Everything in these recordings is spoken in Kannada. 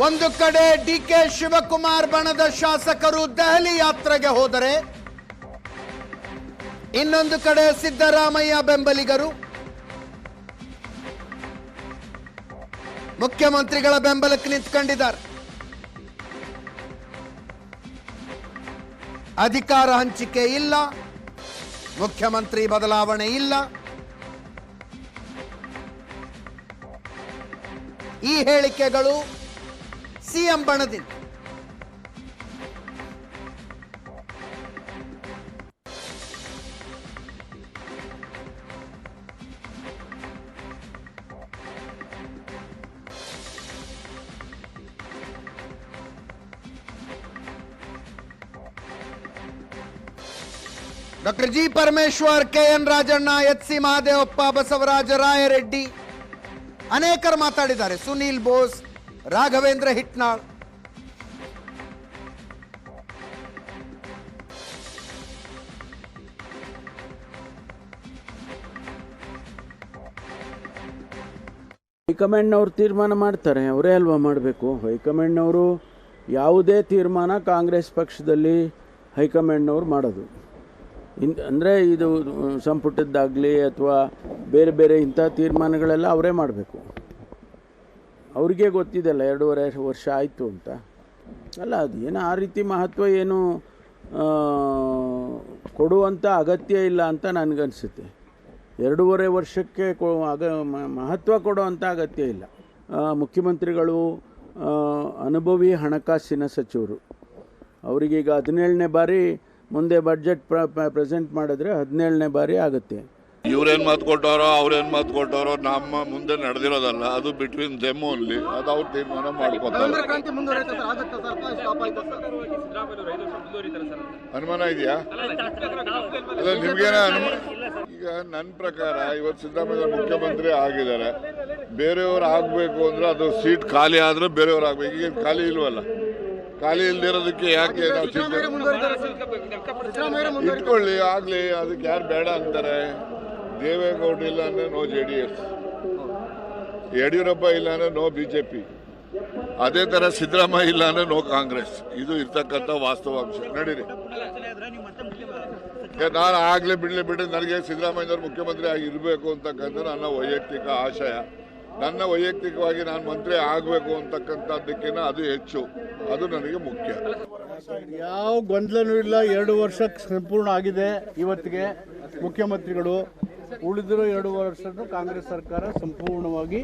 ಒಂದು ಕಡೆ ಡಿ ಕೆ ಶಿವಕುಮಾರ್ ಬಣದ ಶಾಸಕರು ದೆಹಲಿ ಯಾತ್ರೆಗೆ ಹೋದರೆ, ಇನ್ನೊಂದು ಕಡೆ ಸಿದ್ದರಾಮಯ್ಯ ಬೆಂಬಲಿಗರು. ಮುಖ್ಯಮಂತ್ರಿಗಳ ಬೆಂಬಲಕ್ಕೆ ನಿಂತ್ಕೊಂಡಿದ್ದಾರೆ. ಅಧಿಕಾರ ಹಂಚಿಕೆ ಇಲ್ಲ, ಮುಖ್ಯಮಂತ್ರಿ ಬದಲಾವಣೆ ಇಲ್ಲ. ಈ ಹೇಳಿಕೆಗಳು CM ಬಣದಿಂದ doctor G Parameshwar K N Rajanna H C Mahadevappa Basavaraja Rayareddy ಅನೇಕರು ಮಾತಾಡಿದ್ದಾರೆ ಸುನೀಲ್ ಬೋಸ್ ರಾಘವೇಂದ್ರ ಹಿಟ್ನಾಳ್. ಹೈಕಮಾಂಡ್ನವ್ರು ತೀರ್ಮಾನ ಮಾಡ್ತಾರೆ, ಅವರೇ ಅಲ್ವಾ ಮಾಡಬೇಕು? ಹೈಕಮಾಂಡ್ನವರು ಯಾವುದೇ ತೀರ್ಮಾನ ಕಾಂಗ್ರೆಸ್ ಪಕ್ಷದಲ್ಲಿ ಹೈಕಮಾಂಡ್ನವ್ರು ಮಾಡೋದು. ಇನ್, ಅಂದರೆ ಇದು ಸಂಪುಟದ್ದಾಗಲಿ ಅಥವಾ ಬೇರೆ ಬೇರೆ ಇಂಥ ತೀರ್ಮಾನಗಳೆಲ್ಲ ಅವರೇ ಮಾಡಬೇಕು. ಅವ್ರಿಗೆ ಗೊತ್ತಿದೆಲ್ಲ ಎರಡೂವರೆ ವರ್ಷ ಆಯಿತು ಅಂತ. ಅಲ್ಲ, ಅದು ಏನು ಆ ರೀತಿ ಮಹತ್ವ ಏನು ಕೊಡುವಂಥ ಅಗತ್ಯ ಇಲ್ಲ ಅಂತ ನನಗನ್ಸುತ್ತೆ. ಎರಡೂವರೆ ವರ್ಷಕ್ಕೆ ಕೊ, ಅಗ ಮಹತ್ವ ಕೊಡುವಂಥ ಅಗತ್ಯ ಇಲ್ಲ. ಮುಖ್ಯಮಂತ್ರಿಗಳು ಅನುಭವಿ ಹಣಕಾಸಿನ ಸಚಿವರು, ಅವರಿಗೀಗ ಹದಿನೇಳನೇ ಬಾರಿ ಮುಂದೆ ಬಡ್ಜೆಟ್ ಪ್ರ, ಪ್ರೆಸೆಂಟ್ ಮಾಡಿದ್ರೆ ಹದಿನೇಳನೇ ಬಾರಿ ಆಗುತ್ತೆ. ಇವ್ರೇನ್ ಮಾತು ಕೊಟ್ಟವರೋ ಅವ್ರೇನ್ ಮಾತು ಕೊಟ್ಟವರೋ ನಮ್ಮ ಮುಂದೆ ನಡೆದಿರೋದಲ್ಲ ಅದು ಬಿಟ್ವೀನ್ ದೆಮ್ ಓನ್ಲಿ ಅದು ಅವ್ರು ತೀರ್ಮಾನ ಮಾಡ್ಕೊತಾರೆ. ಅನುಮಾನ ಇದೆಯಾ? ಅಲ್ಲ ನಿಮ್ಗೇನ ಅನುಮಾನ ಈಗ ನನ್ನ ಪ್ರಕಾರ ಇವತ್ತು ಸಿದ್ದರಾಮಯ್ಯ ಮುಖ್ಯಮಂತ್ರಿ ಆಗಿದ್ದಾರೆ. ಬೇರೆಯವ್ರು ಆಗ್ಬೇಕು ಅಂದ್ರೆ ಅದು ಸೀಟ್ ಖಾಲಿ ಆದ್ರೆ ಬೇರೆಯವ್ರು ಆಗ್ಬೇಕು. ಈಗ ಖಾಲಿ ಇಲ್ವಲ್ಲ? ಖಾಲಿ ಇಲ್ದಿರೋದಕ್ಕೆ ಯಾಕೆ ನಾವು ಚಿಂತೆ ಇಟ್ಕೊಳ್ಳಿ ಆಗ್ಲಿ ಅದಕ್ಕೆ ಯಾರು ಬೇಡ ಅಂತಾರೆ. ದೇವೇಗೌಡ ಇಲ್ಲ ಅಂದ್ರೆ no J D S Yediyurappa ಇಲ್ಲ ಅಂದ್ರೆ ನೋ ಬಿಜೆಪಿ ಅದೇ ತರ ಸಿದ್ದರಾಮಯ್ಯ ಇಲ್ಲ ಅಂದ್ರೆ ನೋ ಕಾಂಗ್ರೆಸ್. ಇದು ಇರ್ತಕ್ಕಂಥ ವಾಸ್ತವಾಂಶ. ನಡೀರಿ. ನಾನು ಆಗ್ಲೇ ಬಿಡ್ಲಿ ಬಿಡಿ ನನಗೆ ಸಿದ್ದರಾಮಯ್ಯವ್ರು ಮುಖ್ಯಮಂತ್ರಿ ಆಗಿ ಇರಬೇಕು ಅಂತಕ್ಕಂಥ ನನ್ನ ವೈಯಕ್ತಿಕ ಆಶಯ. ನನ್ನ ವೈಯಕ್ತಿಕವಾಗಿ ನಾನು ಮಂತ್ರಿ ಆಗಬೇಕು ಅಂತಕ್ಕಂಥದ್ದಕ್ಕಿಂತ ಅದು ಹೆಚ್ಚು. ಅದು ನನಗೆ ಮುಖ್ಯ. ಯಾವ ಗೊಂದಲನೂ ಇಲ್ಲ. ಎರಡು ವರ್ಷ ಸಂಪೂರ್ಣ ಆಗಿದೆ ಇವತ್ತಿಗೆ ಮುಖ್ಯಮಂತ್ರಿಗಳು. ಉಳಿದಿರೋ ಎರಡು ವರ್ಷನೂ ಕಾಂಗ್ರೆಸ್ ಸರ್ಕಾರ ಸಂಪೂರ್ಣವಾಗಿ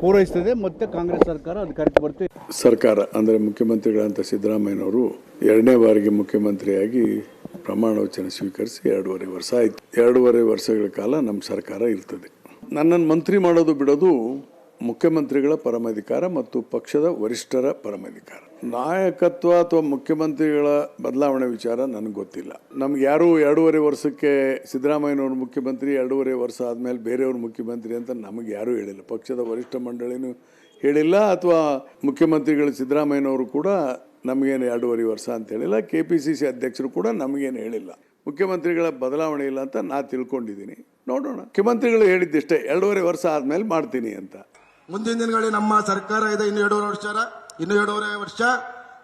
ಪೂರೈಸ್ತದೆ ಮತ್ತೆ ಕಾಂಗ್ರೆಸ್ ಸರ್ಕಾರ ಅಧಿಕಾರಕ್ಕೆ ಬರ್ತದೆ. ಸರ್ಕಾರ, ಅಂದರೆ ಮುಖ್ಯಮಂತ್ರಿಗಳಂತ ಸಿದ್ದರಾಮಯ್ಯನವರು ಎರಡನೇ ಬಾರಿಗೆ ಮುಖ್ಯಮಂತ್ರಿಯಾಗಿ ಪ್ರಮಾಣ ವಚನ ಸ್ವೀಕರಿಸಿ ಎರಡೂವರೆ ವರ್ಷ ಆಯಿತು. ಎರಡೂವರೆ ವರ್ಷಗಳ ಕಾಲ ನಮ್ಮ ಸರ್ಕಾರ ಇರ್ತದೆ. ನನ್ನನ್ನು ಮಂತ್ರಿ ಮಾಡೋದು ಬಿಡೋದು ಮುಖ್ಯಮಂತ್ರಿಗಳ ಪರಮಾಧಿಕಾರ ಮತ್ತು ಪಕ್ಷದ ವರಿಷ್ಠರ ಪರಮಾಧಿಕಾರ. ನಾಯಕತ್ವ ಅಥವಾ ಮುಖ್ಯಮಂತ್ರಿಗಳ ಬದಲಾವಣೆ ವಿಚಾರ ನನಗೆ ಗೊತ್ತಿಲ್ಲ. ನಮ್ಗೆ ಯಾರು ಎರಡೂವರೆ ವರ್ಷಕ್ಕೆ ಸಿದ್ದರಾಮಯ್ಯನವ್ರ ಮುಖ್ಯಮಂತ್ರಿ, ಎರಡೂವರೆ ವರ್ಷ ಆದಮೇಲೆ ಬೇರೆಯವ್ರ ಮುಖ್ಯಮಂತ್ರಿ ಅಂತ ನಮಗೆ ಯಾರೂ ಹೇಳಿಲ್ಲ. ಪಕ್ಷದ ವರಿಷ್ಠ ಮಂಡಳಿನೂ ಹೇಳಿಲ್ಲ ಅಥವಾ ಮುಖ್ಯಮಂತ್ರಿಗಳು ಸಿದ್ದರಾಮಯ್ಯನವರು ಕೂಡ ನಮಗೇನು ಎರಡೂವರೆ ವರ್ಷ ಅಂತ ಹೇಳಿಲ್ಲ. ಕೆ ಪಿ ಸಿ ಸಿ ಅಧ್ಯಕ್ಷರು ಕೂಡ ನಮಗೇನು ಹೇಳಿಲ್ಲ. ಮುಖ್ಯಮಂತ್ರಿಗಳ ಬದಲಾವಣೆ ಇಲ್ಲ ಅಂತ ನಾ ತಿಳ್ಕೊಂಡಿದ್ದೀನಿ. ನೋಡೋಣ. ಮುಖ್ಯಮಂತ್ರಿಗಳು ಹೇಳಿದ್ದಿಷ್ಟೇ, ಎರಡೂವರೆ ವರ್ಷ ಆದಮೇಲೆ ಮಾಡ್ತೀನಿ ಅಂತ. ಮುಂದಿನ ದಿನಗಳಲ್ಲಿ ನಮ್ಮ ಸರ್ಕಾರ ಇದೆ, ಇನ್ನು ಎರಡೂವರೆ ವರ್ಷ. ಇನ್ನು ಎರಡೂವರೆ ವರ್ಷ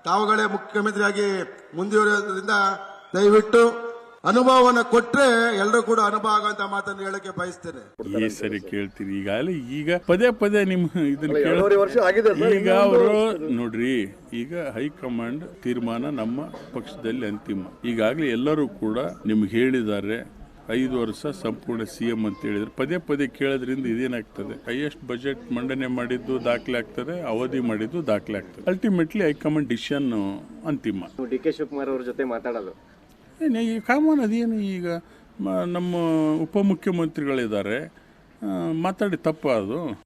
ತಾವುಗಳೇ ಮುಖ್ಯಮಂತ್ರಿಯಾಗಿ ಮುಂದುವರಿಯೋದ್ರಿಂದ ದಯವಿಟ್ಟು ಅನುಭವವನ್ನು ಕೊಟ್ರೆ ಎಲ್ಲರೂ ಕೂಡ ಅನುಭವ ಆಗುವಂತ ಮಾತನ್ನು ಹೇಳಕ್ಕೆ ಬಯಸ್ತೇನೆ. ಈ ಸರಿ ಕೇಳ್ತೀರಿ. ಈಗಾಗಲೇ ಈಗ ಪದೇ ಪದೇ ನಿಮ್ಮ ಇದನ್ನ ಈಗ ಅವರು ನೋಡ್ರಿ ಈಗ ಹೈಕಮಾಂಡ್ ತೀರ್ಮಾನ ನಮ್ಮ ಪಕ್ಷದಲ್ಲಿ ಅಂತಿಮ. ಈಗಾಗಲೇ ಎಲ್ಲರೂ ಕೂಡ ನಿಮ್ಗೆ ಹೇಳಿದ್ದಾರೆ ಐದು ವರ್ಷ ಸಂಪೂರ್ಣ ಸಿಎಂ ಅಂತ ಹೇಳಿದ್ರು. ಪದೇ ಪದೇ ಕೇಳೋದ್ರಿಂದ ಇದೇನಾಗ್ತದೆ? ಹೈಯೆಸ್ಟ್ ಬಜೆಟ್ ಮಂಡನೆ ಮಾಡಿದ್ದು ದಾಖಲೆ ಆಗ್ತದೆ ಅವಧಿ ಮಾಡಿದ್ದು ದಾಖಲೆ ಆಗ್ತದೆ. ಅಲ್ಟಿಮೇಟ್ಲಿ ಹೈಕಮಾಂಡ್ ಡಿಸಿಷನ್ ಅಂತಿಮ. ಡಿ ಕೆ ಶಿವಕುಮಾರ್ ಅವ್ರ ಜೊತೆ ಮಾತಾಡೋದು. ಏನು ಈ ಕಾಮನ್ ಅದೇನು ಈಗ? ನಮ್ಮ ಉಪಮುಖ್ಯಮಂತ್ರಿಗಳಿದ್ದಾರೆ ಮಾತಾಡಿ ತಪ್ಪ ಅದು.